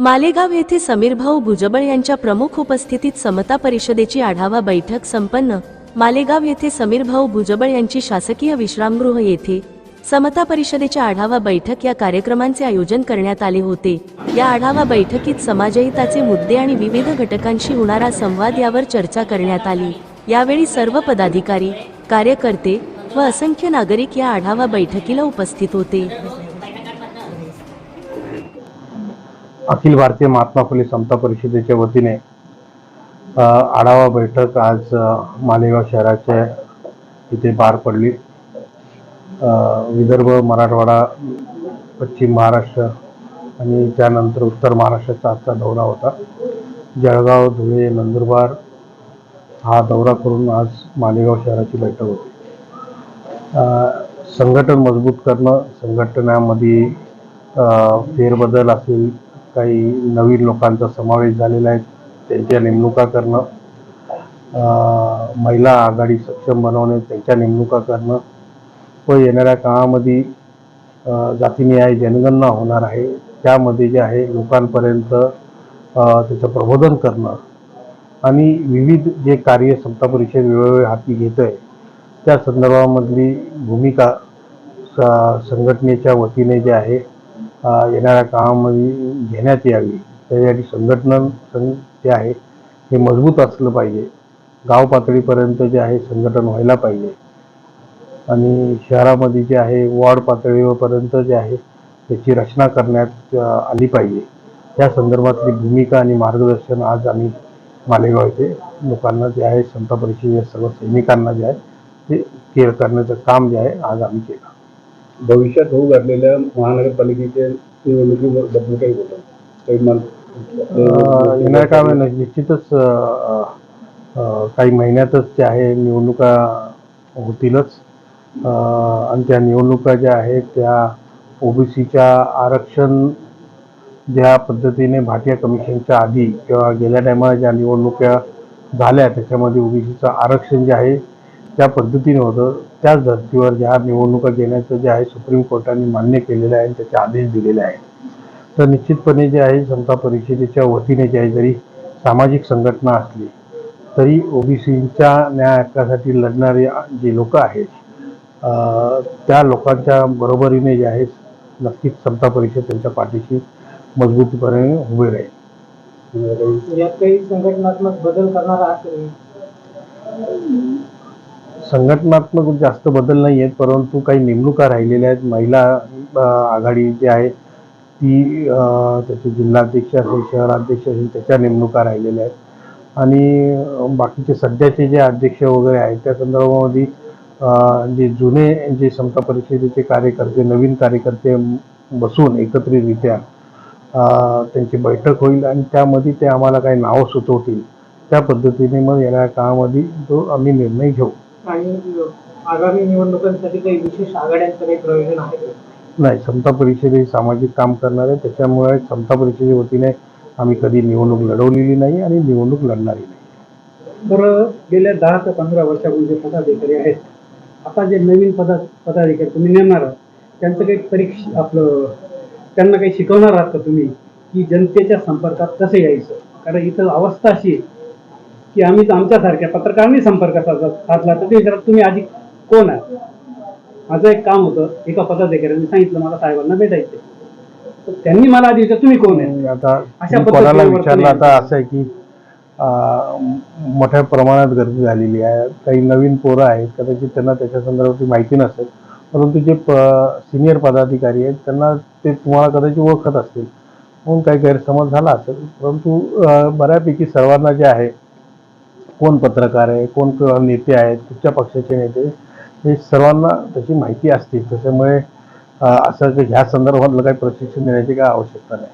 मालेगाव येथे समीरभाऊ भुजबळ यांच्या प्रमुख उपस्थितीत समता परिषदेची आढावा बैठक संपन्न. मालेगाव येथे समीरभाऊ भुजबळ यांची शासकीय विश्रामगृह येथे समता परिषदेच्या आढावा बैठक या कार्यक्रमांचे आयोजन करण्यात आले होते. या आढावा बैठकीत समाजहिताचे मुद्दे आणि विविध घटकांशी होणारा संवाद यावर चर्चा करण्यात आली. यावेळी सर्व पदाधिकारी कार्यकर्ते व असंख्य नागरिक या आढावा बैठकीला उपस्थित होते. अखिल भारतीय महात्मा फुले समता परिषदेच्या वतीने आढावा बैठक आज मालेगाव शहराच्या इथे पार पडली. विदर्भ मराठवाडा पश्चिम महाराष्ट्र आणि त्यानंतर उत्तर महाराष्ट्राचा आजचा दौरा होता. जळगाव धुळे नंदुरबार हा दौरा करून आज मालेगाव शहराची बैठक होती. संघटन मजबूत करणं संघटनामध्ये फेरबदल असेल काही नवीन लोकांचा समावेश झालेला आहे. त्यांच्या नेमणुका करणं महिला आघाडी सक्षम बनवणे त्यांच्या नेमणुका करणं. व येणाऱ्या काळामध्ये अ, जातीनिहाय जनगणना होणार आहे. त्यामध्ये जे आहे लोकांपर्यंत त्याचं प्रबोधन करणं. आणि विविध जे कार्य समता परिषद वेळोवेळी हाती घेत आहे त्या संदर्भामधली भूमिका स- संघटनेच्या वतीने जे आहे येणाऱ्या काळामध्ये घेण्यात यावी. त्यासाठी संघटना सं जे आहे हे मजबूत असलं पाहिजे. गाव पातळीपर्यंत जे आहे संघटन व्हायला पाहिजे. आणि शहरामध्ये जे आहे वॉर्ड पातळीपर्यंत जे आहे त्याची रचना करण्यात आली पाहिजे. या संदर्भातली भूमिका आणि मार्गदर्शन आज आम्ही मालेगाव येथे लोकांना जे आहे समता परिषदेच्या सर्व सैनिकांना जे आहे ते केअर करण्याचं काम जे आहे आज आम्ही केलं भविष्यात होऊ घातलेल्या महानगरपालिकेच्या निवडणुकीबद्दल काही बोला काही मान अ, येणाऱ्या निश्चितच काही महिन्यातच जे आहे निवडणुका होतीलच. आणि त्या निवडणुका ज्या आहेत त्या ओबीसीच्या आरक्षण ज्या पद्धतीने भाटिया कमिशनच्या आधी किंवा गेल्या टायमाला ज्या निवडणुका झाल्या त्याच्यामध्ये ओबीसीचं आरक्षण जे आहे त्या पद्धतीने होतं त्याच धर्तीवर ज्या निवडणुका घेण्याचं जे आहे सुप्रीम कोर्टाने मान्य केलेलं आहे आणि त्याचे आदेश दिलेले आहेत. तर निश्चितपणे जे आहे समता परिषदेच्या वतीने जे आहे जरी सामाजिक संघटना असली तरी ओबीसीच्या न्याय हक्कासाठी लढणारे जे लोक आहेत त्या लोकांच्या बरोबरीने जे आहे नक्कीच समता परिषद त्यांच्या पाठीशी मजबूतीपणे उभे राहील. यात काही संघटनात्मक बदल करणार आहात संघटनात्मक जास्त बदल नाही आहेत परंतु काही नेमणुका राहिलेल्या आहेत. महिला आघाडी जी आहे ती त्याचे जिल्हाध्यक्ष असेल शहराध्यक्ष असेल त्याच्या नेमणुका राहिलेल्या आहेत. आणि बाकीचे सध्याचे जे अध्यक्ष वगैरे आहेत त्या संदर्भामध्ये जे जुने जे समता परिषदेचे कार्यकर्ते नवीन कार्यकर्ते बसून एकत्रितरित्या त्यांची बैठक होईल आणि त्यामध्ये ते आम्हाला काही नावं सुचवतील. त्या पद्धतीने मग येणाऱ्या काळामध्ये तो आम्ही निर्णय घेऊ. आणि आगामी निवडणुकांसाठी काही विशेष आघाड्यांचं काही प्रयोजन आहे का? नाही समता परिषद हे सामाजिक काम करणार आहे त्याच्यामुळे समता परिषदेच्या वतीने आम्ही कधी निवडणूक लढवलेली नाही आणि निवडणूक लढणारी नाही बरं गेल्या दहा ते पंधरा वर्षापूर्वी जे पदाधिकारी आहेत आता जे नवीन पदा पदाधिकारी तुम्ही नेमणार आहात त्यांचं काही परीक्षा आपलं त्यांना काही शिकवणार आहात का तुम्ही की जनतेच्या संपर्कात कसं यायचं कारण इथं अवस्था अशी आहे की आम्ही आमच्यासारख्या पत्रकारांनी संपर्क साधला साधला. तर ते तुम्ही आधी कोण आहे माझं एक काम होतं एका पदाधिकाऱ्यांनी सांगितलं मला साहेबांना भेटायचं त्यांनी मला आधी विचारलं तुम्ही कोण आहे आता अशा कोणाला विचारलं आता असं आहे की मोठ्या प्रमाणात गर्दी झालेली आहे. काही नवीन पोरं आहेत कदाचित त्यांना त्याच्या संदर्भात माहिती नसेल. परंतु जे सिनियर पदाधिकारी आहेत त्यांना ते तुम्हाला कदाचित ओळखत असतील. म्हणून काही गैरसमज झाला असेल. परंतु बऱ्यापैकी सर्वांना जे आहे कोण पत्रकार आहे कोण नेते आहेत कुठच्या पक्षाचे नेते हे सर्वांना त्याची माहिती असते. त्याच्यामुळे असं ह्या संदर्भातलं काही प्रशिक्षण देण्याची काय आवश्यकता नाही.